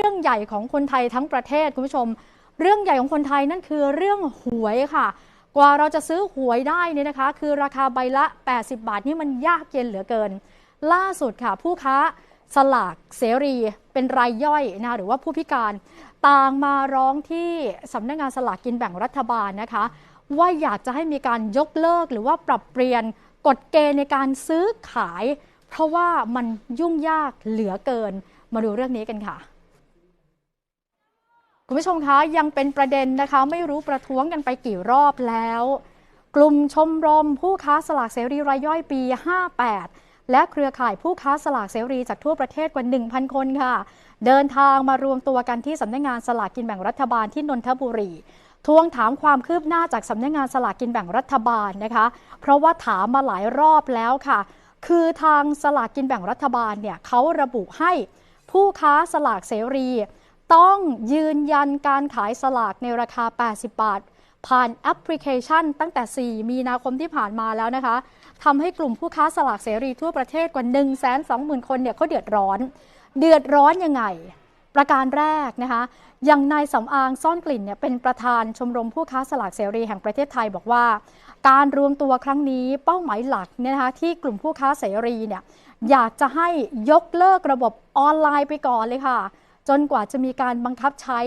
รื่องใหญ่ของคนไทยทั้งประเทศคุณผู้ชม เรื่องใหญ่ของคนไทยนั่นคือเรื่องหวยค่ะ กว่าเราจะซื้อหวยได้เนี่ยนะคะ คือราคาใบละ 80 บาทนี่มันยากเย็นเหลือเกิน ล่าสุดค่ะ ผู้ค้าสลากเสรีเป็นรายย่อยนะหรือว่าผู้พิการต่างมาร้องที่สำนักงานสลากกินแบ่งรัฐบาลนะคะ ว่าอยากจะให้มีการยกเลิกหรือว่าปรับเปลี่ยนกฎเกณฑ์ในการซื้อขาย เพราะว่ามันยุ่งยากเหลือเกิน มาดูเรื่องนี้กันค่ะ คุณผู้ชมคะยังเป็นประเด็นนะคะ ไม่รู้ประท้วงกันไปกี่รอบแล้ว กลุ่มชมรมผู้ค้าสลากเสรีรายย่อยปี 58 และเครือข่ายผู้ค้าสลากเสรีจากทั่วประเทศกว่า 1,000 คนค่ะ เดินทางมารวมตัวกันที่สำนักงงานสลากกินแบ่งรัฐบาลที่นนทบุรีทวงถามความคืบหน้าจากสำนักงงานสลากกินแบ่งรัฐบาลนะคะ เพราะว่าถามมาหลายรอบแล้วค่ะ คือทางสลากกินแบ่งรัฐบาลเนี่ยเขาระบุให้ผู้ค้าสลากเสรี ต้องยืนยันการขายสลากในราคา 80 บาท ผ่านแอปพลิเคชันตั้งแต่ 4 มีนาคมที่ผ่านมาแล้วนะคะทำให้กลุ่มผู้ค้าสลากเสรีทั่วประเทศกว่า 1 2 0 0 0 0 คนเนี่ยเขาเดือดร้อน เดือดร้อนยังไง ประการแรกนะคะอย่างนายสำอางซ่อนกลิ่นเนี่ยเป็นประธานชมรมผู้ค้าสลากเสรีแห่งประเทศไทยบอกว่า การรวมตัวครั้งนี้เป้าหมายหลักเนี่ยนะคะที่กลุ่มผู้ค้าเสรีเนี่ยอยากจะให้ยกเลิกระบบออนไลน์ไปก่อนเลยค่ะ จนกว่าจะมีการบังคับใช้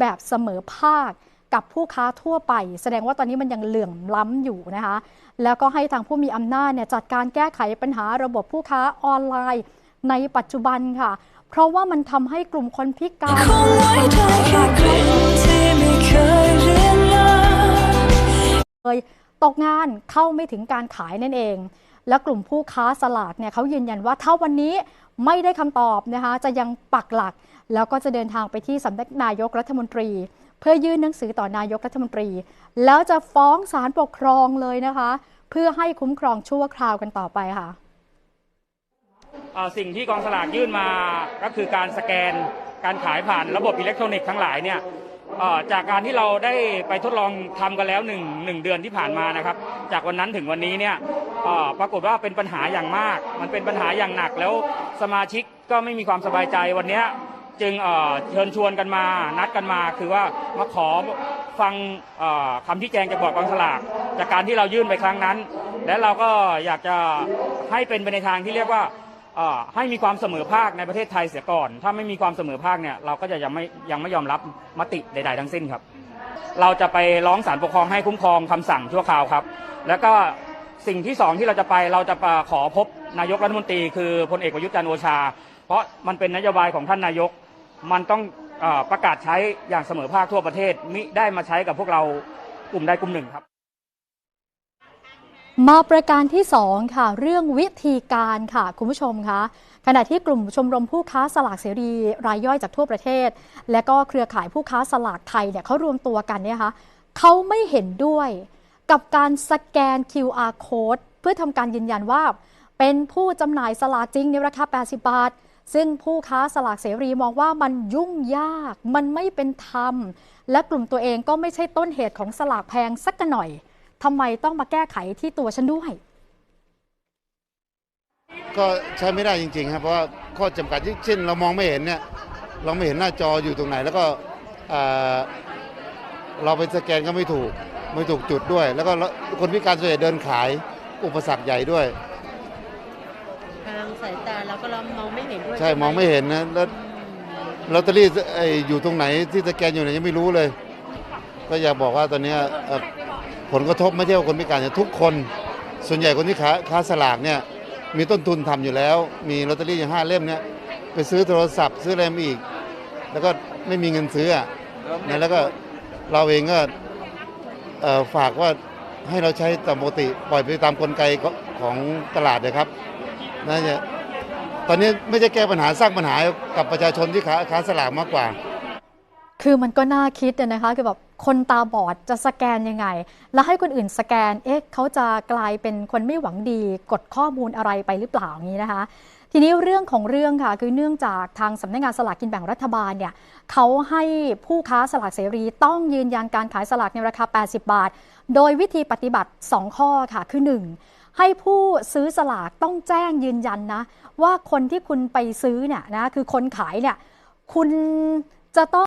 แบบเสมอภาคกับผู้ค้าทั่วไป แสดงว่าตอนนี้มันยังเหลื่อมล้ำอยู่นะคะ แล้วก็ให้ทางผู้มีอำนาจเนี่ยจัดการแก้ไขปัญหาระบบผู้ค้าออนไลน์ในปัจจุบันค่ะ เพราะว่ามันทำให้กลุ่มคนพิการเลย ตกงานเข้าไม่ถึงการขายนั่นเอง และกลุ่มผู้ค้าสลากเนี่ยเขายืนยันว่าถ้าวันนี้ไม่ได้คำตอบนะคะจะยังปักหลัก แล้วก็จะเดินทางไปที่สำนักนายกรัฐมนตรี เพื่อยื่นหนังสือต่อนายกรัฐมนตรี แล้วจะฟ้องศาลปกครองเลยนะคะ เพื่อให้คุ้มครองชั่วคราวกันต่อไปค่ะสิ่งที่กองสลากยื่นมาก็คือการสแกนการขายผ่านระบบอิเล็กทรอนิกส์ทั้งหลายเนี่ย จากการที่เราได้ไปทดลองทำกันแล้วหนึ่งหนึ่งเดือนที่ผ่านมานะครับ จากวันนั้นถึงวันนี้เนี่ยปรากฏว่าเป็นปัญหาอย่างมาก มันเป็นปัญหาอย่างหนักแล้วสมาชิกก็ไม่มีความสบายใจวันนี้จึงเชิญชวนกันมานัดกันมา คือว่ามาขอฟังเอ่อคำที่แจงจากบอร์ดกองสลากจากการที่เรายื่นไปครั้งนั้น และเราก็อยากจะให้เป็นไปในทางที่เรียกว่า ให้มีความเสมอภาคในประเทศไทยเสียก่อน ถ้าไม่มีความเสมอภาคเนี่ยเราก็จะยังไม่ยังไม่ยอมรับมติใด ๆ ทั้งสิ้นครับ เราจะไปร้องศาลปกครองให้คุ้มครองคำสั่งชั่วคราวครับ แล้วก็สิ่งที่สองที่เราจะไปเราจะไปขอพบนายกรัฐมนตรี คือพลเอกประยุทธ์จันทร์โอชา เพราะมันเป็นนโยบายของท่านนายก มันต้องอประกาศใช้อย่างเสมอภาคทั่วประเทศมิได้มาใช้กับพวกเรากลุ่มใดกลุ่มหนึ่งครับ มาประการที่ 2 ค่ะ เรื่องวิธีการค่ะ คุณผู้ชมคะขณะที่กลุ่มชมรมผู้ค้าสลากเสรีรายย่อยจากทั่วประเทศ และก็เครือข่ายผู้ค้าสลากไทยเนี่ยเขารวมตัวกันเนี่ยคะเขาไม่เห็นด้วยกับการสแกน QR code เพื่อทำการยืนยันว่า เป็นผู้จำหน่ายสลากจริงในราคา 80 บาท ซึ่งผู้ค้าสลากเสรีมองว่ามันยุ่งยาก มันไม่เป็นธรรม และกลุ่มตัวเองก็ไม่ใช่ต้นเหตุของสลากแพงสักหน่อย ทำไมต้องมาแก้ไขที่ตัวฉันด้วย ก็ใช้ไม่ได้จริงๆครับเพราะว่าข้อจำกัดเช่นเรามองไม่เห็นเนี่ยเราไม่เห็นหน้าจออยู่ตรงไหน แล้วก็เอ่อเราไปสแกนก็ไม่ถูกไม่ถูกจุดด้วย แล้วก็คนพิการส่วนใหญ่เดินขายอุปสรรคใหญ่ด้วย ทางสายตาเราก็เรามองไม่เห็นด้วยใช่หมองไม่เห็นนะแล้วลอตเตอรี่ไอ้อยู่ตรงไหนที่สแกนอยู่เนี่ยยังไม่รู้เลย ก็อยากบอกว่าตอนเนี้ยเอ่อ ผลกระทบไม่ใช่ว่าคนพิการเนี่ยทุกคน ส่วนใหญ่คนที่ค้าค้าสลากเนี่ยมีต้นทุนทำอยู่แล้ว มีลอตเตอรี่อย่างห้าเล่มเนี่ยไปซื้อโทรศัพท์ซื้ออะไรมาอีก แล้วก็ไม่มีเงินซื้ออะนะแล้วก็เราเองก็เอ่อฝากว่าให้เราใช้ตามปกติปล่อยไปตามกลไกของตลาดนะครับน่าจะตอนนี้ไม่ใช่แก้ปัญหาสร้างปัญหากับประชาชนที่ค้าค้าสลากมากกว่า คือมันก็น่าคิดอะนะคะคือแบบ คนตาบอดจะสแกนยังไง แล้วให้คนอื่นสแกน เอ๊ะเขาจะกลายเป็นคนไม่หวังดี กดข้อมูลอะไรไปหรือเปล่าอย่างนี้นะคะ ทีนี้เรื่องของเรื่องค่ะ คือเนื่องจากทางสำนักงานสลากกินแบ่งรัฐบาลเนี่ยเขาให้ผู้ค้าสลากเสรีต้องยืนยันการขายสลากในราคา 80 บาท โดยวิธีปฏิบัติ 2 ข้อค่ะ คือ 1. ให้ผู้ซื้อสลากต้องแจ้งยืนยันนะ ว่าคนที่คุณไปซื้อเนี่ยนะคือคนขายเนี่ยคุณจะต้อง